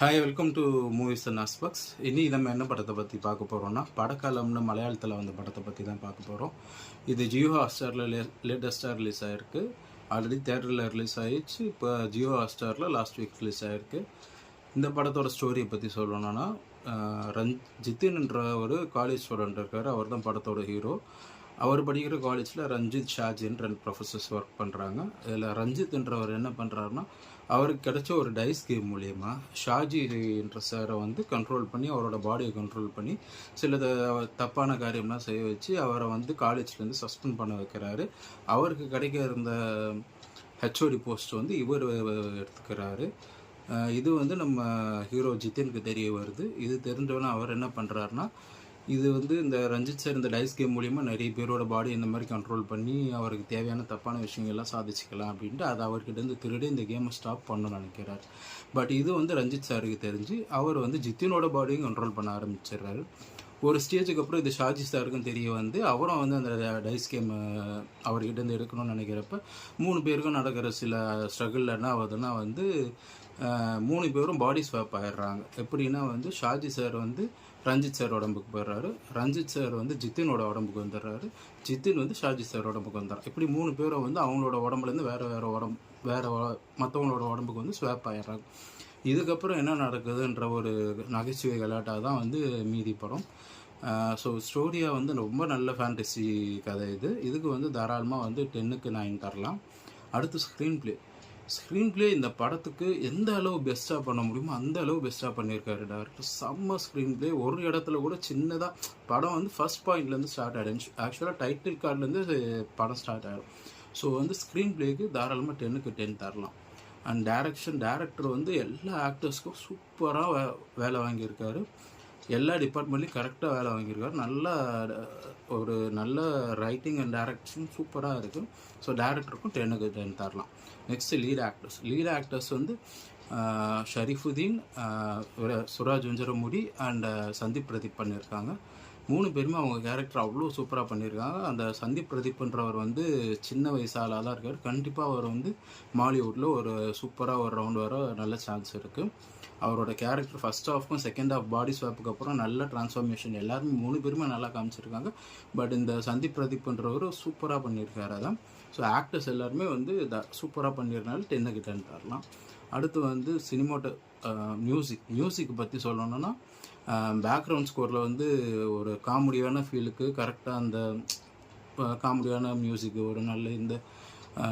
Hi welcome to movies and aspects இனி நம்ம என்ன படத்தை பற்றி பார்க்க போகிறோம்னா படக்காலம்னு மலையாளத்தில் வந்த படத்தை பற்றி தான் பார்க்க போகிறோம் இது ஜியோ ஹாஸ்டாரில் லே லேட்டஸ்ட்டாக ரிலீஸ் ஆகிருக்கு ஆல்ரெடி தேட்டரில் ரிலீஸ் ஆகிடுச்சு இப்போ ஜியோ ஹாஸ்டாரில் லாஸ்ட் வீக் ரிலீஸ் ஆகிருக்கு இந்த படத்தோட ஸ்டோரியை பற்றி சொல்லணும்னா ஆஹ், ரஞ் ஜித்தின்ன்ற ஒரு காலேஜ் ஸ்டூடெண்ட் இருக்கார். அவர் தான் படத்தோட ஹீரோ அவர் படிக்கிற காலேஜில் ரஞ்சித் ஷாஜின்னு ரெண்டு ப்ரொஃபஸர்ஸ் ஒர்க் பண்ணுறாங்க இதில் ரஞ்சித்ன்றவர் என்ன பண்ணுறாருன்னா அவருக்கு கிடைச்ச ஒரு டைஸ் கேம் மூலயமா ஷாஜி என்ற சாரை வந்து கண்ட்ரோல் பண்ணி அவரோட பாடியை கண்ட்ரோல் பண்ணி சில தப்பான காரியம்லாம் செய்ய வச்சு அவரை வந்து காலேஜ்லேருந்து சஸ்பெண்ட் பண்ண வைக்கிறாரு. அவருக்கு கிடைக்க இருந்த ஹெச்ஓடி போஸ்ட் வந்து இவர் எடுத்துக்கிறாரு. இது வந்து நம்ம ஹீரோ ஜித்தினுக்கு தெரிய வருது. இது தெரிஞ்சவொன்னே அவர் என்ன பண்ணுறாருனா இது வந்து இந்த ரஞ்சித் சார் இந்த டைஸ் கேம் மூலிமா நிறைய பேரோட பாடி இந்த மாதிரி கண்ட்ரோல் பண்ணி அவருக்கு தேவையான தப்பான விஷயங்கள்லாம் சாதிச்சுக்கலாம் அப்படின்ட்டு அதை அவர்கிட்டருந்து திருடி இந்த கேமை ஸ்டாப் பண்ணணும்னு நினைக்கிறார். பட் இது வந்து ரஞ்சித் சாருக்கு தெரிஞ்சு அவர் வந்து ஜித்தினோட பாடியும் கண்ட்ரோல் பண்ண ஆரம்பிச்சிடுறாரு. ஒரு ஸ்டேஜுக்கு அப்புறம் இது ஷாஜி சாருக்கும் தெரிய வந்து அவரும் வந்து அந்த டைஸ் கேம் அவர்கிட்ட இருந்து எடுக்கணும்னு நினைக்கிறப்ப மூணு பேருக்கும் நடக்கிற சில ஸ்ட்ரகிள் என்ன ஆகுதுன்னா வந்து மூணு பேரும் பாடி ஸ்வாப் ஆயிடுறாங்க. எப்படின்னா வந்து ஷாஜி சார் வந்து ரஞ்சித் சார் உடம்புக்கு போயிடுறாரு. ரஞ்சித் சார் வந்து ஜித்தினோட உடம்புக்கு வந்துடுறாரு. ஜித்தின் வந்து ஷாஜி சார் உடம்புக்கு வந்துடுறாரு. இப்படி மூணு பேரும் வந்து அவங்களோட உடம்புலேருந்து வேறு வேறு உடம்பு வேறு மற்றவங்களோட உடம்புக்கு வந்து ஸ்வாப் ஆயிடுறாங்க. இதுக்கப்புறம் என்ன நடக்குதுன்ற ஒரு நகைச்சுவை விளையாட்டாக தான் வந்து மீதி படம். ஸோ ஸ்டோரியாக வந்து ரொம்ப நல்ல ஃபேண்டசி கதை இது. இதுக்கு வந்து தாராளமாக வந்து டென்னுக்கு நைன் தரலாம். அடுத்து ஸ்க்ரீன் ப்ளே ஸ்க்ரீன் ப்ளே இந்த படத்துக்கு எந்த அளவு பெஸ்ட்டாக பண்ண முடியுமோ அந்த அளவு பெஸ்ட்டாக பண்ணியிருக்காரு டேரக்டர் செம்ம ஸ்க்ரீன் ப்ளே ஒரு இடத்துல கூட சின்னதாக படம் வந்து ஃபர்ஸ்ட் பாயிண்ட்லேருந்து ஸ்டார்ட் ஆகிடுச்சு ஆக்சுவலாக டைட்டில் கார்ட்லேருந்து படம் ஸ்டார்ட் ஆகிடும் ஸோ வந்து ஸ்க்ரீன் ப்ளேக்கு தாராளமாக டென்னுக்கு டென் தரலாம். அண்ட் டேரக்ஷன் டேரக்டர் வந்து எல்லா ஆக்டர்ஸ்க்கும் சூப்பராக வே வேலை வாங்கியிருக்காரு. எல்லா டிபார்ட்மெண்ட்லையும் கரெக்டாக வேலை வாங்கியிருக்காரு. நல்ல ஒரு நல்ல ரைட்டிங் அண்ட் டேரக்ஷன் சூப்பராக இருக்குது ஸோ டேரக்டருக்கும் டென்னுக்கு டென் தரலாம். Next lead actors lead actors வந்து ஷரீஃபுதீன் சுராஜ் வஞ்சரமுடி அண்ட் சந்தீப் பிரதீப் பண்ணியிருக்காங்க. மூணு பேருமே அவங்க கேரக்டர் அவ்வளோ சூப்பராக பண்ணியிருக்காங்க. அந்த சந்தீப் பிரதீப்ன்றவர் வந்து சின்ன வயசால தான் இருக்கார். கண்டிப்பாக அவர் வந்து மாலிவுட்டில் ஒரு சூப்பராக ஒரு ரவுண்ட் வர நல்ல சான்ஸ் இருக்குது அவரோட கேரக்டர் ஃபர்ஸ்ட் ஹாஃப்க்கும் செகண்ட் ஹாஃப் பாடி ஸ்வாப்புக்கு அப்புறம் நல்ல டிரான்ஸ்ஃபார்மேஷன் எல்லாருமே மூணு பேருமே நல்லா காமிச்சிருக்காங்க. பட் இந்த சந்தீப் பிரதீப்ன்றவர் சூப்பராக பண்ணியிருக்காரு அதான். ஸோ ஆக்டர்ஸ் எல்லாருமே வந்து த சூப்பராக பண்ணியிருந்தாலும் டென்னுக்கு டென் தரலாம். அடுத்து வந்து சினிமோட்ட மியூசிக் மியூசிக் பற்றி சொல்லணும்னா பேக்ரவுண்ட் ஸ்கோரில் வந்து ஒரு காமெடியான ஃபீலுக்கு கரெக்டாக அந்த காமெடியான மியூசிக் ஒரு நல்ல இந்த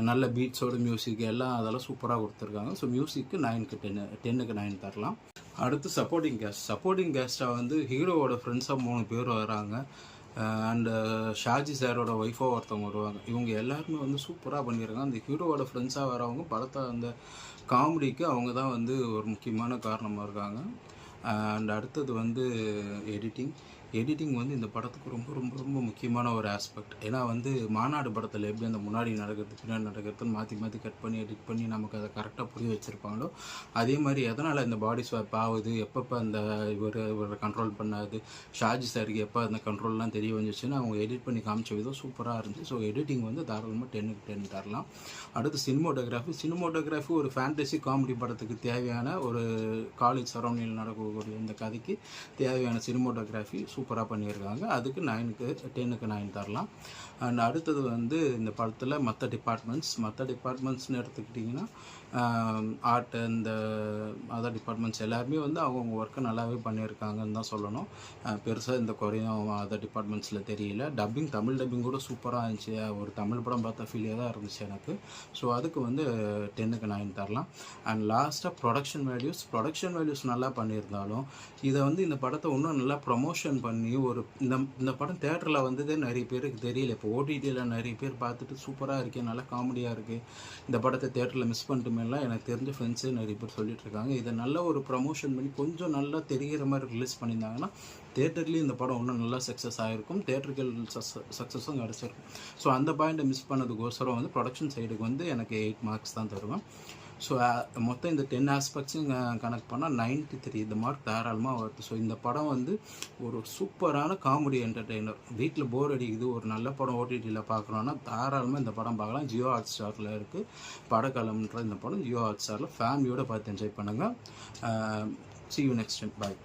நல்ல பீட்ஸோட மியூசிக் எல்லாம் அதெல்லாம் சூப்பராக கொடுத்துருக்காங்க. ஸோ மியூசிக்கு நைனுக்கு டென்னு டென்னுக்கு நைன் தரலாம். அடுத்து சப்போர்ட்டிங் கேஸ்ட் சப்போர்ட்டிங் கேஸ்ட்டாக வந்து ஹீரோவோட ஃப்ரெண்ட்ஸாக மூணு பேர் வராங்க. அண்டு ஷாஜி சாரோட ஒய்ஃபாக ஒருத்தவங்க வருவாங்க. இவங்க எல்லாருமே வந்து சூப்பராக பண்ணியிருக்காங்க அந்த ஹீரோவோட ஃப்ரெண்ட்ஸாக வரவங்க படத்தை அந்த காமெடிக்கு அவங்க தான் வந்து ஒரு முக்கியமான காரணமாக இருக்காங்க. அண்ட் அடுத்தது வந்து எடிட்டிங் எடிட்டிங் வந்து இந்த படத்துக்கு ரொம்ப ரொம்ப ரொம்ப முக்கியமான ஒரு ஆஸ்பெக்ட் ஏன்னா வந்து மாநாடு படத்தில் எப்படி அந்த முன்னாடி நடக்கிறது பின்னாடி நடக்கிறதுன்னு மாற்றி மாற்றி கட் பண்ணி எடிட் பண்ணி நமக்கு அதை கரெக்டாக புரிய வச்சுருப்பாங்களோ அதே மாதிரி எதனால் இந்த பாடி ஸ்வாப் ஆகுது எப்பப்போ அந்த இவர் இவரை கண்ட்ரோல் பண்ணாது ஷாஜி சாருக்கு எப்போ அந்த கண்ட்ரோல்லாம் தெரிய வந்துச்சுன்னு அவங்க எடிட் பண்ணி காமிச்ச விதம் சூப்பராக இருந்துச்சு. ஸோ எடிட்டிங் வந்து தாராளமாக டென்னுக்கு டென் தரலாம். அடுத்து சினிமோட்டோகிராஃபி சினிமோட்டோகிராஃபி ஒரு ஃபேண்டசி காமெடி படத்துக்கு தேவையான ஒரு காலேஜ் சரௌண்டிங்கில் நடக்கக்கூடிய இந்த கதைக்கு தேவையான சினிமோட்டோகிராஃபி சூப்பராக பண்ணியிருக்காங்க. அதுக்கு நைனுக்கு டென்னுக்கு நைன் தரலாம். அண்ட் அடுத்தது வந்து இந்த படத்தில் மற்ற டிபார்ட்மெண்ட்ஸ் மற்ற டிபார்ட்மெண்ட்ஸ்னு எடுத்துக்கிட்டிங்கன்னா ஆர்ட் இந்த அதர் டிபார்ட்மெண்ட்ஸ் எல்லாருமே வந்து அவங்கவுங்க ஒர்க்கை நல்லாவே பண்ணியிருக்காங்கன்னு தான் சொல்லணும். பெருசாக இந்த குறையும் அதர் டிபார்ட்மெண்ட்ஸில் தெரியல. டப்பிங் தமிழ் டப்பிங் கூட சூப்பராக இருந்துச்சு. ஒரு தமிழ் படம் பார்த்த ஃபீலே தான் இருந்துச்சு எனக்கு. ஸோ அதுக்கு வந்து டென்னுக்கு நைன் தரலாம். அண்ட் லாஸ்ட்டாக ப்ரொடக்ஷன் வேல்யூஸ் ப்ரொடக்ஷன் வேல்யூஸ் நல்லா பண்ணியிருந்தாலும் இதை வந்து இந்த படத்தை இன்னும் நல்லா ப்ரொமோஷன் பண்ணி ஒரு இந்த இந்த படம் தேட்டரில் வந்ததே நிறைய பேருக்கு தெரியல. இப்போ ஓடிடியில் நிறைய பேர் பார்த்துட்டு சூப்பராக இருக்குது நல்லா காமெடியாக இருக்குது இந்த படத்தை தேட்டரில் மிஸ் பண்ணிட்டுமேலாம் எனக்கு தெரிஞ்ச ஃப்ரெண்ட்ஸு நிறைய பேர் சொல்லிட்டு இருக்காங்க. இதை நல்ல ஒரு ப்ரமோஷன் பண்ணி கொஞ்சம் நல்லா தெரிகிற மாதிரி ரிலீஸ் பண்ணியிருந்தாங்கன்னா தேட்டர்லேயும் இந்த படம் இன்னும் நல்லா சக்ஸஸ் ஆகிருக்கும் தேட்டர்கள் சக்ஸஸும் கிடச்சிருக்கும். ஸோ அந்த பாயிண்ட்டை மிஸ் பண்ணதுக்கோசரம் வந்து ப்ரொடக்ஷன் சைடுக்கு வந்து எனக்கு எயிட் மார்க்ஸ் தான் தருவேன். ஸோ uh, மொத்தம் இந்த டென் ஆஸ்பெக்ட்ஸும் கணக்கு பண்ணால் 93 த்ரீ இந்த மார்க் தாராளமாக வருது. ஸோ இந்த படம் வந்து ஒரு சூப்பரான காமெடி என்டர்டெய்னர் வீட்டில் போர் அடிக்குது. ஒரு நல்ல படம் ஓடிடியில் பார்க்குறோன்னா தாராளமாக இந்த படம் பார்க்கலாம் ஜியோ ஹாட் ஸ்டாரில் இருக்குது படக்கலம்ன்ற இந்த படம் ஜியோ ஹாட் ஸ்டாரில் ஃபேமிலியோட பார்த்து என்ஜாய் பண்ணுங்கள் see you next time bye